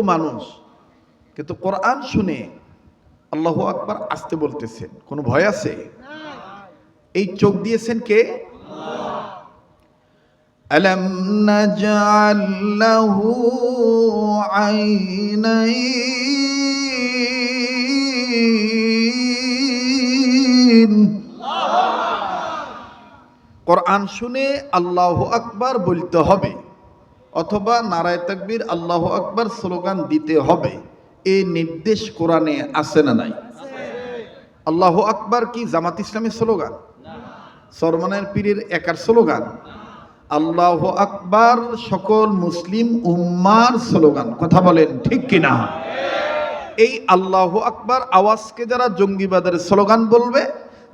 এতগুলো মানুষ কিন্তু কোরআন শুনে আল্লাহ আকবার আসতে বলতেছেন কোনো ভয় আছে এই চোখ দিয়েছেন কে ألم نجعل له عينين কোরআন শুনে আল্লাহ আকবার বলতে হবে অথবা নারায় তাকবীর আল্লাহ আকবার স্লোগান দিতে হবে। এই নির্দেশ কোরআনে আছে না নাই? আল্লাহ আকবার কি জামাত ইসলামের স্লোগান? সরমানের পীরের একার স্লোগান? আল্লাহ আকবার সকল মুসলিম উম্মার স্লোগান। কথা বলেন ঠিক কিনা? এই আল্লাহ আকবার আওয়াজকে যারা জঙ্গিবাদের স্লোগান বলবে,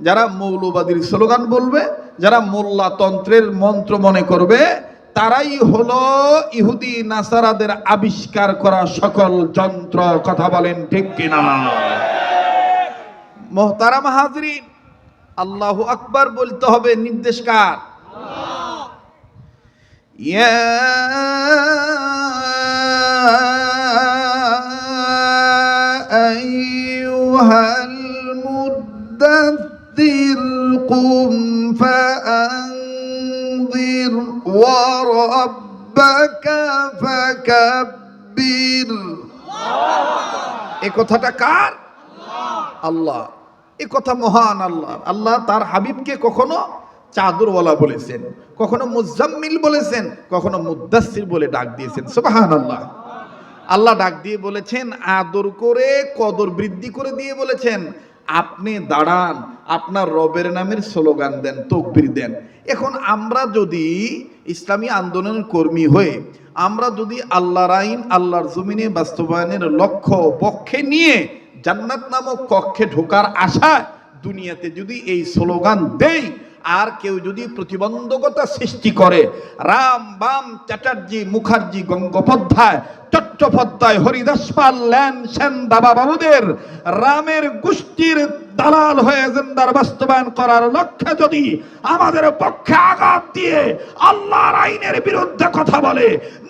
যারা মৌলবাদীর স্লোগান বলবে, যারা মোল্লা তন্ত্রের মন্ত্র মনে করবে তারাই হলো ইহুদি নাসারাদের আবিষ্কার করা সকল যন্ত্র কথা বলেন ঠিক কিনা মোহতারাম হাজরিন আল্লাহু আকবার বলতে হবে নির্দেশ কার يا أيها المدثر قم فأنذر وربك فكبر এ কথাটা কার আল্লাহ এ কথা মহান আল্লাহ আল্লাহ তার হাবিবকে কখনো চাদরওয়ালা বলেছেন কখনো মুজাম্মিল বলেছেন কখনো মুদাসির বলে ডাক দিয়েছেন সুবাহান আল্লাহ আল্লাহ ডাক দিয়ে বলেছেন আদর করে কদর বৃদ্ধি করে দিয়ে বলেছেন আপনি দাঁড়ান, আপনার রবের নামের স্লোগান দেন, তকবির দেন। এখন আমরা যদি ইসলামী আন্দোলনের কর্মী হয়ে, আমরা যদি আল্লাহর আইন, আল্লাহর জমিনে বাস্তবায়নের লক্ষ্য পক্ষে নিয়ে জান্নাত নামক কক্ষে ঢোকার আশায় দুনিয়াতে যদি এই স্লোগান দেই, আর কেউ যদি প্রতিবন্ধকতা সৃষ্টি করে, রাম বাম চ্যাটার্জি মুখার্জি গঙ্গোপাধ্যায় চট্টোপাধ্যায় হরিদাস পাল দাবা বাবুদের রামের গোষ্ঠীর দালাল হয়ে এজেন্ডার বাস্তবায়ন করার লক্ষ্যে যদি আমাদের পক্ষে আঘাত দিয়ে আল্লাহর আইনের বিরুদ্ধে কথা বলে,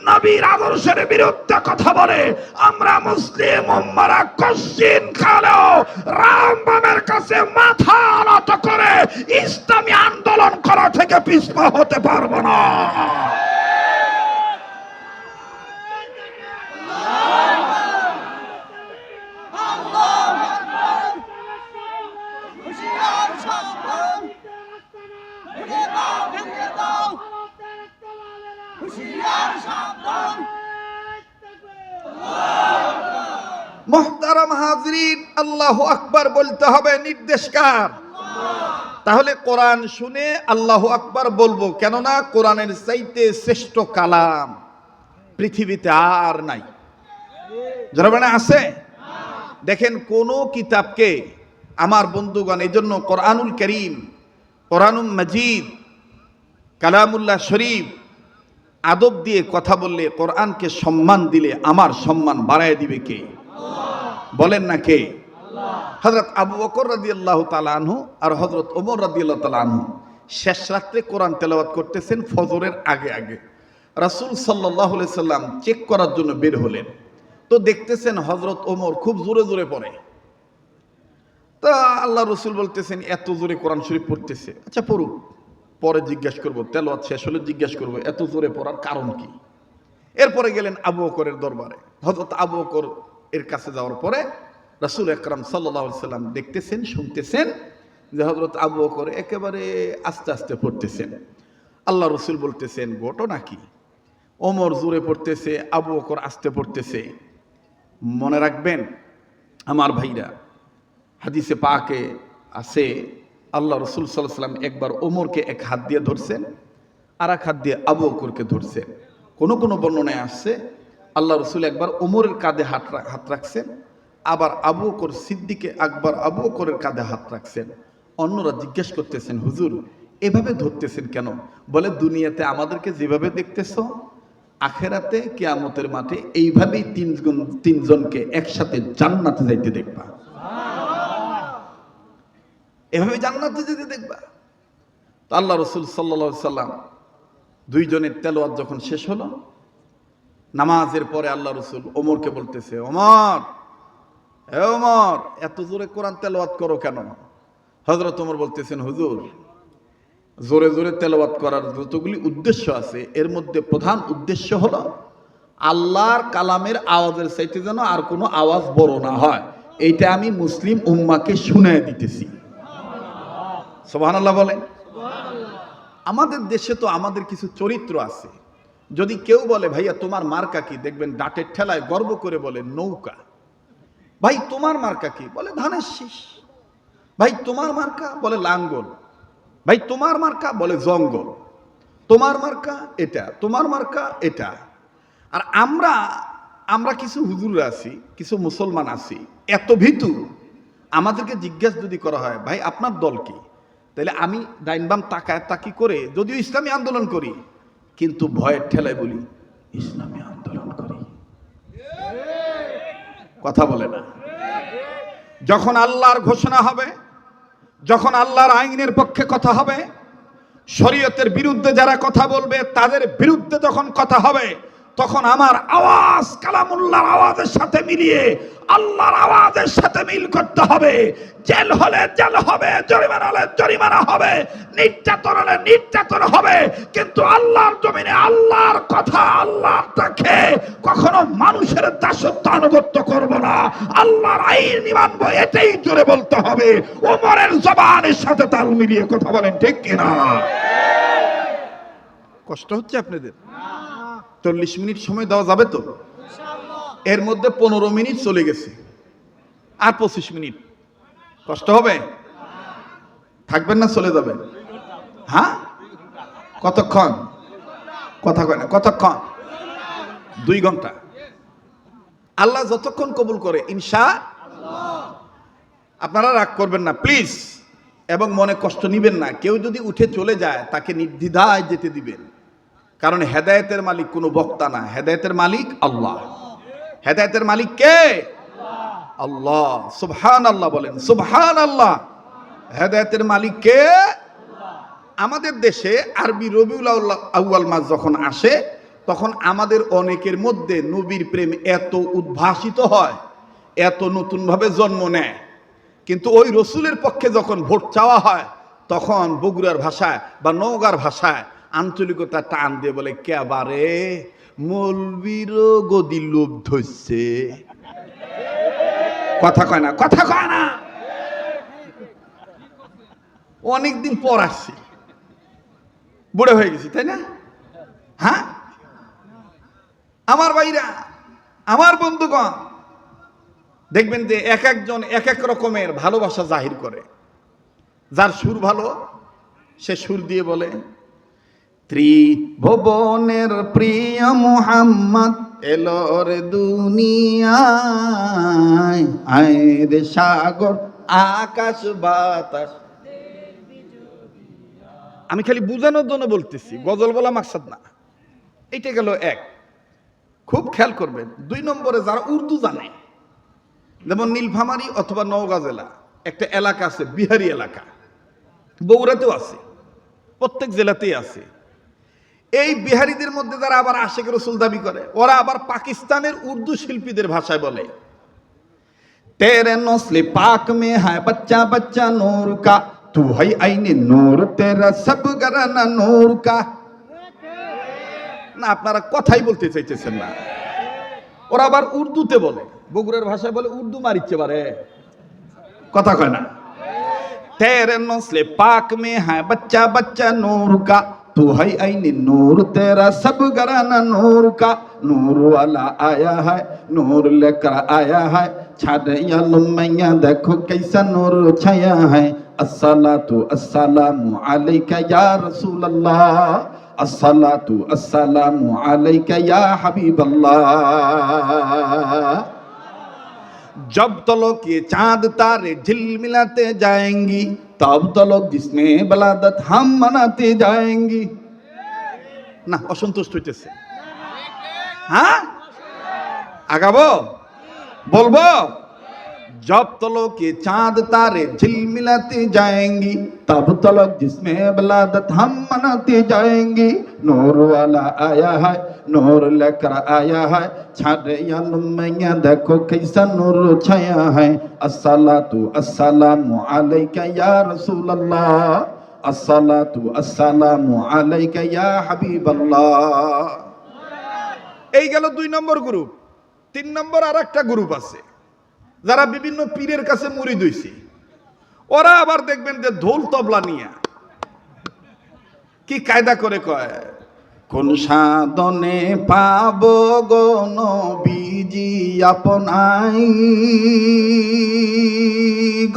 নবীর আদর্শের বিরুদ্ধে কথা বলে, আমরা মুসলিম উম্মারা কশ্চিন খালেও রাম বামের কাছে মাথা নত করে ইসলামী আন্দোলন করা থেকে পিছপা হতে পারব না। মোহতারাম হাজরিন, আল্লাহ আকবার বলতে হবে, নির্দেশকার। তাহলে কোরআন শুনে আল্লাহ আকবার বলব, কেননা কোরআনের চাইতে শ্রেষ্ঠ কালাম পৃথিবীতে আর নাই। মানে আছে? দেখেন, কোন কিতাবকে আমার বন্ধুগণ এই জন্য কোরআনুল করিম, কোরআনুল মজিদ, কালামুল্লাহ শরীফ, আদব দিয়ে কথা বললে, কোরআনকে সম্মান দিলে আমার সম্মান বাড়ায় দিবে কে? বলেন না কে? হজরত আবু বকর রাদি আল্লাহ তালানহু আর হজরত ওমর রাদি আল্লাহ তালানহু শেষ রাত্রে কোরআন তেলাওয়াত করতেছেন ফজরের আগে আগে। রাসুল সাল্লাহ সাল্লাম চেক করার জন্য বের হলেন। তো দেখতেছেন হজরত ওমর খুব জোরে জোরে পড়ে। তা আল্লাহ রসুল বলতেছেন, এত জোরে কোরআন শরীফ পড়তেছে। আচ্ছা পড়ুক। পরে জিজ্ঞাসা করব, তেলাওয়াত শেষ হলে জিজ্ঞাসা করব, এত জোরে পড়ার কারণ কি? এরপরে গেলেন আবু বকরের দরবারে। হজরত আবু বকর এর কাছে যাওয়ার পরে রাসুল আকরাম সাল্লাহ সাল্লাম দেখতেছেন, শুনতেছেন যে হজরত আবু বকর একেবারে আস্তে আস্তে পড়তেছেন। আল্লাহ রসুল বলতেছেন, ঘটনা কি? ওমর জোরে পড়তেছে, আবু অকর আস্তে পড়তেছে। মনে রাখবেন, আমার ভাইরা, হাদিসে পাকে আছে আল্লাহ রসুল সাল্লাহ সাল্লাম একবার ওমরকে এক হাত দিয়ে ধরছেন আর এক হাত দিয়ে আবু বকরকে ধরছেন। কোনো কোনো বর্ণনায় আসছে আল্লাহ রসুল একবার ওমরের কাঁধে হাত হাত রাখছেন, আবার আবু বকর সিদ্দিকে আকবর আবু বকরের কাঁধে হাত রাখছেন। অন্যরা জিজ্ঞেস করতেছেন, হুজুর, এভাবে ধরতেছেন কেন? বলে, দুনিয়াতে আমাদেরকে যেভাবে দেখতেছ, আখেরাতে কিয়ামতের মাঠে এইভাবেই তিনজন তিনজনকে একসাথে জান্নাতে যাইতে দেখবা। এভাবে জান্নাতে যেতে দেখবা। তো আল্লাহ রসুল সাল্লা সাল্লাম দুইজনের তেলোয়াত যখন শেষ হলো নামাজের পরে আল্লাহ রসুল ওমরকে বলতেছে, ওমর, এ ওমর, এত জোরে কোরআন তেলাওয়াত করো কেন? হজরত ওমর বলতেছেন, হুজুর, জোরে জোরে তেলাওয়াত করার যতগুলি উদ্দেশ্য আছে, এর মধ্যে প্রধান উদ্দেশ্য হলো আল্লাহর কালামের আওয়াজের চাইতে যেন আর কোনো আওয়াজ বড় না হয়। এইটা আমি মুসলিম উম্মাকে শুনে দিতেছি। সোহানাল্লাহ বলেন। আমাদের দেশে তো আমাদের কিছু চরিত্র আছে। যদি কেউ বলে, ভাইয়া, তোমার মার্কা কি? দেখবেন ডাটের ঠেলায় গর্ব করে বলে, নৌকা। ভাই, তোমার মার্কা কি? বলে, ধানের শীষ। ভাই, তোমার মার্কা? বলে, লাঙ্গল। ভাই, তোমার মার্কা? বলে, জঙ্গল। তোমার মার্কা এটা? তোমার মার্কা এটা? আর আমরা আমরা কিছু হুজুর আছি, কিছু মুসলমান আছি, এত ভীতু। আমাদেরকে জিজ্ঞেস যদি করা হয়, ভাই, আপনার দল কি? তাহলে আমি ডাইনবাম তাকায় তাকি করে, যদিও ইসলামী আন্দোলন করি কিন্তু ভয়ের ঠেলায় বলি, ইসলামী আন্দোলন করি। কথা বলে না। যখন আল্লাহর ঘোষণা হবে, যখন আল্লাহর আইনের পক্ষে কথা হবে, শরীয়তের বিরুদ্ধে যারা কথা বলবে, তাদের বিরুদ্ধে যখন কথা হবে তখন আমার আওয়াজ কালামুল্লাহর আওয়াজের সাথে মিলিয়ে আল্লাহর আওয়াজের সাথে মিল করতে হবে। জেল হলে জেল হবে, জরিমানা হলে জরিমানা হবে, নির্যাতন হলে নির্যাতন হবে। কিন্তু আল্লাহর জমিনে আল্লাহর কথা, আল্লাহর দেখে কখনো মানুষের দাসত্ব আনুগত্য করব না। আল্লাহর আইন মানব, এটাই জোরে বলতে হবে। ওমরের জবানের সাথে তাল মিলিয়ে কথা বলেন ঠিক কিনা? কষ্ট হচ্ছে আপনাদের? চল্লিশ মিনিট সময় দেওয়া যাবে তো? এর মধ্যে পনেরো মিনিট চলে গেছে। আর পঁচিশ মিনিট। কষ্ট হবে? থাকবেন না চলে যাবেন। হ্যাঁ? কতক্ষণ? কথা কয় না কতক্ষণ? দুই ঘণ্টা। আল্লাহ যতক্ষণ কবুল করে ইনশা আপনারা রাগ করবেন না প্লিজ। এবং মনে কষ্ট নিবেন না। কেউ যদি উঠে চলে যায় তাকে নির্দ্বিধায় যেতে দিবেন। কারণ হেদায়েতের মালিক কোনো বক্তা না। হেদায়তের মালিক আল্লাহ। হেদায়েতের মালিক কে? আল্লাহ। সুবহান আল্লাহ বলেন সুবহান আল্লাহ হেদায়তের মালিক কে? আমাদের দেশে আরবি রবিউল আউয়াল মাস যখন আসে, তখন আমাদের অনেকের মধ্যে নবীর প্রেম এত উদ্ভাসিত হয়, এত নতুনভাবে জন্ম নেয়। কিন্তু ওই রসুলের পক্ষে যখন ভোট চাওয়া হয়, তখন বগুড়ার ভাষায় বা নওগাঁর ভাষায় আঞ্চলিকতা টান দিয়ে বলে কেবারে মলবির গদি লোভ ধরছে। কথা কয় না, কথা কয় না। অনেকদিন পর আসছি। বুড়ো হয়ে গেছি, তাই না? হ্যাঁ? আমার ভাইরা, আমার বন্ধুগণ, দেখবেন যে এক একজন এক এক রকমের ভালোবাসা জাহির করে। যার সুর ভালো, সে সুর দিয়ে বলে ত্রিভুবনের প্রিয় মুহাম্মদ এলোর দুনিয়ায়। আয়ের সাগর, আকাশ, বাতাস। আমি খালি বুঝানোর জন্য বলতেছি, গজল বলা মাকসাদ না। এটা গেল এক। খুব খেয়াল করবেন, দুই নম্বরে যারা উর্দু জানে, যেমন নীলফামারি অথবা নওগাঁ জেলা, একটা এলাকা আছে, বিহারি এলাকা। বগুড়াতেও আছে, প্রত্যেক জেলাতেই আছে। এই বিহারিদের মধ্যে যারা আবার আশেখ রসুল দাবি করে, ওরা আবার পাকিস্তানের উর্দু শিল্পীদের ভাষায় বলে। তেরে নসলে পাক মে হায় বাচ্চা বাচ্চা নোর কা, তু হাই আইনে নোর, তেরা সব গরানা নোর কা। না, আপনারা কথাই বলতে চাইতেছেন না। ওরা আবার উর্দুতে বলে, বগুড়ার ভাষায় বলে উর্দু মারিচ্ছে পারে কথা কয় না। তেরে নসলে পাক মে হায় বাচ্চা বাচ্চা নোর কা तू है आईने नूर तेरा सब घराना नूर का नूर वाला आया है नूर लेकर आया है छाड़िया लुमैया देखो कैसा नूर छाया है अस्सलातु अस्सलामु अलैका या रसूल अल्लाह अस्सलातु अस्सलामु अलैका या हबीब अल्लाह जब तो लोग ये चांद तारे झिलमिलाते जाएंगी तब तो लोग जिसमें बलादत हम मनाते जाएंगी না অসন্তুষ্ট হইতেছে হ্যাঁ আগাবো বলবো जब तो लोग ये चांद तारे झिलमिलाते जाएंगी तब तलक जिसमें बलादत हम मनाते जाएंगे नूर वाला आया है नूर लेकर आया है छाड़े मैया देखो कैसा नूर छाया है अस्सलातु अस्सलामु अलैका या रसूल अल्लाह अस्सलातु अस्सलामु अलैका या हबीब अल्लाह এই গেল দুই নম্বর গ্রুপ তিন নম্বর আর একটা গ্রুপ আছে যারা বিভিন্ন পীরের কাছে মুড়ি দইছে। ওরা আবার দেখবেন যে ঢোল তবলা নিয়ে কি কায়দা করে কয়, কোন সাধনে পাব গো নবীজি আপনাই।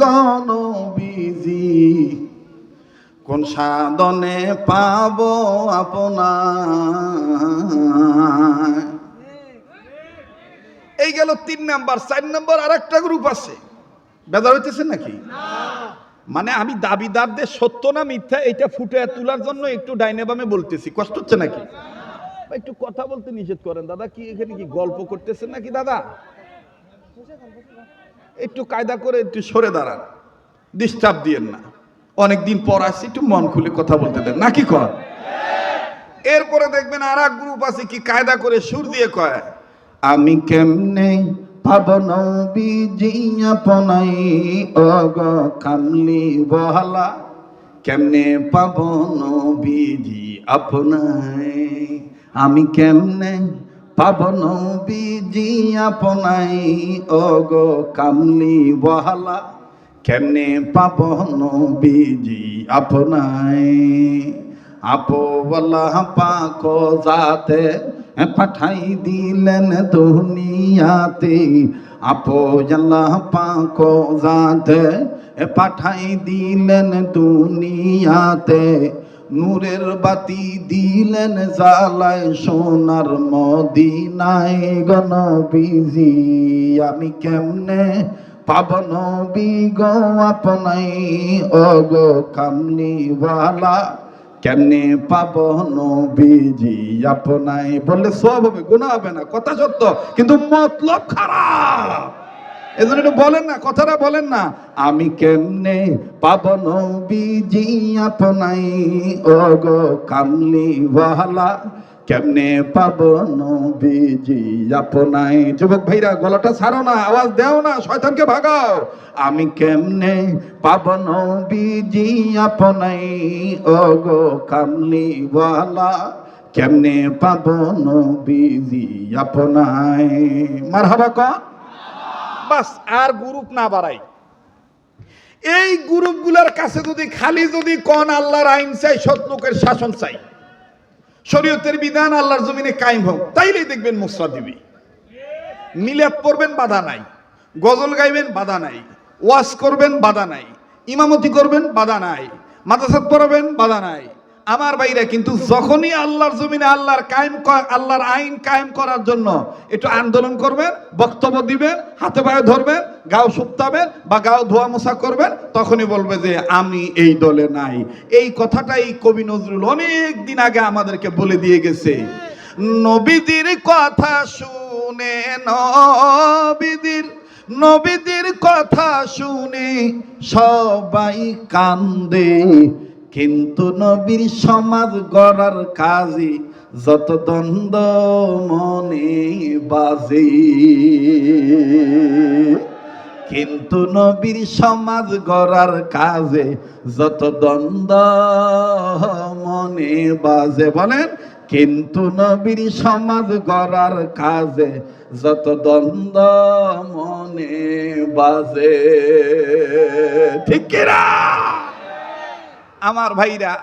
গণ বিজি কোন সাধনে পাব আপনার এই গেল তিন নাম্বার, চার নাম্বার আর একটা গ্রুপ আছে। বেদার হইতেছে নাকি? মানে আমি দাবিদারদের সত্য না মিথ্যা এটা ফুটে তোলার জন্য একটু ডাইনে বামে বলতেছি। কষ্ট হচ্ছে নাকি? একটু কথা বলতে নিষেধ করেন, দাদা, কি এখানে কি গল্প করতেছেন নাকি, দাদা? একটু কায়দা করে একটু সরে দাঁড়ান ডিস্টার্ব দিয়েন না। অনেকদিন পর আসছি, একটু মন খুলে কথা বলতে দেন। নাকি কর এরপরে দেখবেন আর গ্রুপ আছে কি কায়দা করে সুর দিয়ে কয় আমি কেমনে পাব নবীজি আপনাই? অগ কামলি বহালা, কেমনে পাবন নবীজি আপনাই? আমি কেমনে পাব নবীজি আপনাই? অগ কামলি বহালা, কেমনে পাব নবীজি আপনাই? আপোওয়ালা পাক যাতে পাঠাই দিলেন দুনিয়াতে। আপোয়ালা পাক যাতে পাঠাই দিলেন দুনিয়াতে। নূরের বাতি দিলেন জালায় সোনার মদিনায়। গণবিজি আমি কেমনে পাবন বিগ আপনাই অগো কামলিওয়ালা কেমনে পাব নবীজি? আপনাই বললে সব হবে গুণা হবে না, কথা সত্য, কিন্তু মতলব খারাপ। এজন্য একটু বলেন না, কথাটা বলেন না। আমি কেমনে পাব নবীজি আপনাই ওগো কামলি ওয়ালা কেমনে পাব নবীজি আপনাই যুবক ভাইরা, গলাটা ছাড়ো না, আওয়াজ দেও না, শয়তানকে ভাগাও। আমি কেমনে পাব নবীজি আপনাই ওগো কামলি ওয়ালা কেমনে পাব নবীজি আপনাই মারহাবা কন বাস আর গ্রুপ না বাড়াই। এই গ্রুপগুলোর কাছে যদি খালি যদি কন আল্লাহর আইন চাই, সৎ লোকের শাসন চাই, শরীয়তের বিধান আল্লাহর জমিনে কায়েম হোক, তাইলেই দেখবেন মুসরা দিবি মিলাদ পড়বেন, বাধা নাই। গজল গাইবেন, বাধা নাই। ওয়াজ করবেন, বাধা নাই। ইমামতি করবেন, বাধা নাই। মাদ্রাসাত পড়াবেন, বাধা নাই। আমার বাইরে কিন্তু যখনই আল্লাহর জমিনে আল্লাহর কায়েম আল্লাহর আইন কায়েম করার জন্য একটু আন্দোলন করবেন, বক্তব্য দিবেন, হাতে পায়ে ধরবেন, গাও শুক্তাবেন বা গাও ধোয়া মোছা করবেন, তখনই বলবে যে আমি এই দলে নাই। এই কথাটাই কবি নজরুল অনেক দিন আগে আমাদেরকে বলে দিয়ে গেছে। নবীদের কথা শুনে নবীদের নবীদের কথা শুনে সবাই কান্দে। কিন্তু নবীর সমাজ গড়ার কাজে যত দ্বন্দ্ব মনে বাজে। কিন্তু নবীর সমাজ গড়ার কাজে যত দ্বন্দ্ব মনে বাজে। বলেন, কিন্তু নবীর সমাজ গড়ার কাজে যত দ্বন্দ্ব মনে বাজে। ঠিক কিনা? আমার ভাইরা,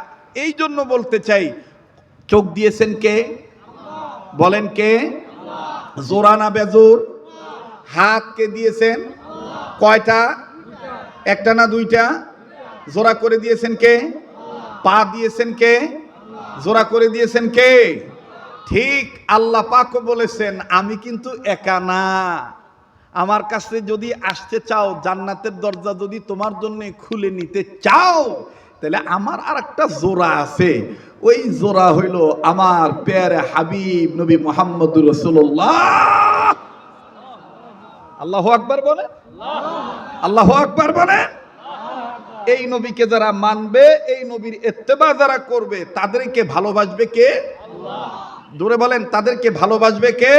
এই জন্য বলতে চাই, চোখ দিয়েছেন কে? বলেন কে? জোরা না বেজোর হাত কে দিয়েছেন? কয়টা? একটা না দুইটা? জোড়া করে দিয়েছেন কে? পা দিয়েছেন কে? জোড়া করে দিয়েছেন কে? ঠিক, আল্লাহ পাকও বলেছেন, আমি কিন্তু একা না। আমার কাছে যদি আসতে চাও, জান্নাতের দরজা যদি তোমার জন্য খুলে নিতে চাও তাহলে আমার আর একটা জোড়া আছে। ওই জোড়া হইল আমার পেয়ারে হাবিব নবী মোহাম্মদ রসুল্লাহ আল্লাহ আকবার বলে? আল্লাহ আকবার বলে? এই নবীকে যারা মানবে, এই নবীর এত্তেবা যারা করবে, তাদেরকে ভালোবাসবে কে? দূরে বলেন, তাদেরকে ভালোবাসবে কে?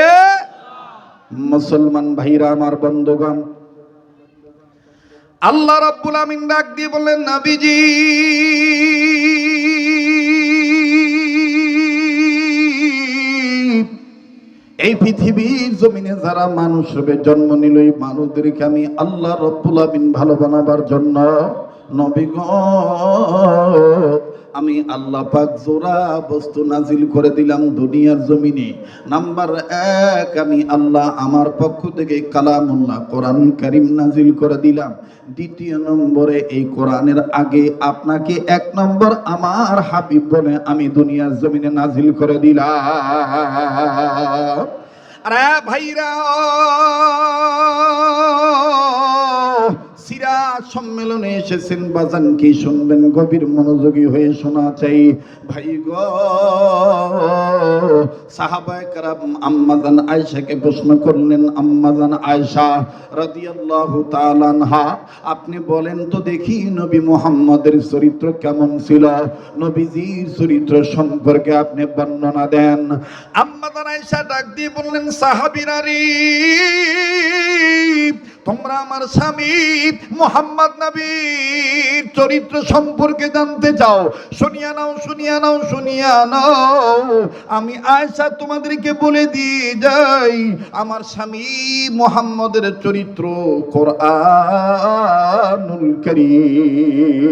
মুসলমান ভাইরা, আমার বন্ধুগণ আল্লাহ রাব্বুল আমিন ডাক দিয়ে বললেন, নাবিজি, এই পৃথিবীর জমিনে যারা মানুষ হবে জন্ম নিল এই মানুষদেরকে আমি আল্লাহ রব্বুল আমিন ভালো বানাবার জন্য। নবী গো আমি আল্লাহ পাক জোড়া বস্তু নাজিল করে দিলাম দুনিয়ার জমিনে। নাম্বার এক, আমি আল্লাহ আমার পক্ষ থেকে কালামুল্লাহ কোরআন কারিম নাজিল করে দিলাম। দ্বিতীয় নম্বরে এই কোরআনের আগে আপনাকে এক নম্বর আমার হাবিব বলে আমি দুনিয়ার জমিনে নাজিল করে দিলাম। আরে ভাইরা! সিরাজ সম্মেলনে এসেছেন, বাজান কি শুনবেন? গভীর মনোযোগী হয়ে শোনা চাই। ভাই গো সাহাবায়ে কারাম আম্মাজান আয়েশাকে প্রশ্ন করলেন, আম্মাজান আয়েশা রাদিয়াল্লাহু তাআলা আনহা, আপনি বলেন তো দেখি নবী মুহাম্মদের চরিত্র কেমন ছিল? নবীজির চরিত্র সম্পর্কে আপনি বর্ণনা দেন। আম্মা দানাইশা ডাক দিয়ে বললেন সাহাবিরারি তোমরা আমার স্বামী মোহাম্মদ নবীর চরিত্র সম্পর্কে জানতে চাও। শুনিয়া নাও শুনিয়া নাও শুনিয়া নাও। আমি আয়সা তোমাদেরকে বলে দিয়ে যাই, আমার স্বামী মোহাম্মদের চরিত্র কোরআনুল করিম।